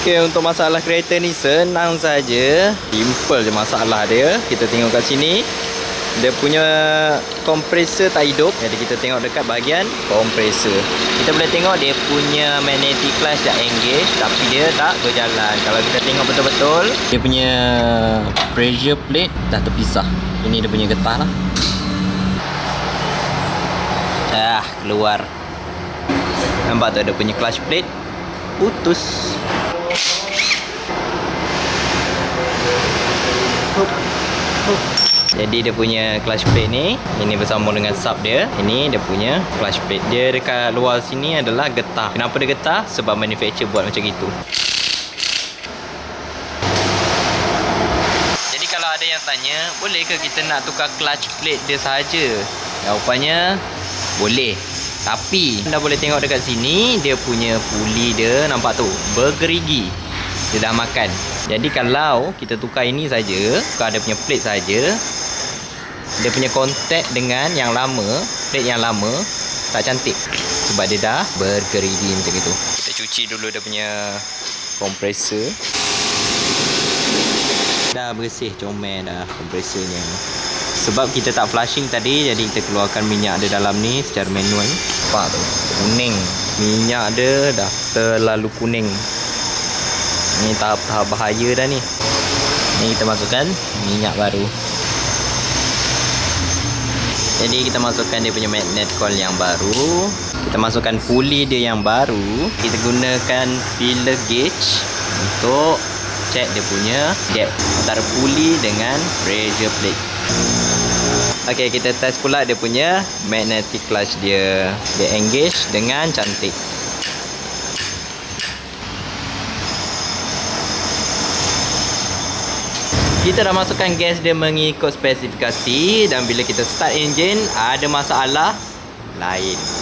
Okay, untuk masalah kereta ni senang saja. Simple je masalah dia. Kita tengok kat sini. Dia punya kompresor tak hidup. Jadi kita tengok dekat bahagian kompresor. Kita boleh tengok dia punya magnetic clutch dah engage tapi dia tak berjalan. Kalau kita tengok betul-betul, dia punya pressure plate dah terpisah. Ini dia punya getah lah. Ah, keluar. Nampak tu ada punya clutch plate putus. Jadi dia punya clutch plate ni Ini bersambung dengan sub dia Ini dia punya clutch plate Dia dekat luar sini adalah getah Kenapa dia getah? Sebab manufacturer buat macam itu Jadi kalau ada yang tanya Boleh ke kita nak tukar clutch plate dia sahaja? Jawapannya Boleh Tapi Anda boleh tengok dekat sini Dia punya puli dia Nampak tu? Bergerigi. Dia dah makan. Jadi kalau kita tukar ini saja Tukar dia punya plate saja dia punya kontak dengan yang lama plate yang lama tak cantik. Sebab dia dah bergerigi macam itu. Kita cuci dulu dia punya kompresor. Dah bersih comel dah kompresornya sebab kita tak flushing tadi jadi kita keluarkan minyak dia dalam ni secara manual. Nampak tu? Kuning. Minyak dia dah terlalu kuning. Ni tahap-tahap bahaya dah ni. Ni kita masukkan minyak baru. Jadi kita masukkan dia punya magnet coil yang baru. Kita masukkan puli dia yang baru. Kita gunakan feeler gauge untuk check dia punya depth antara puli dengan pressure plate. Okey, kita test pula dia punya magnetic clutch dia. Dia engage dengan cantik. Kita dah masukkan gas dia mengikut spesifikasi dan bila kita start enjin ada masalah lain.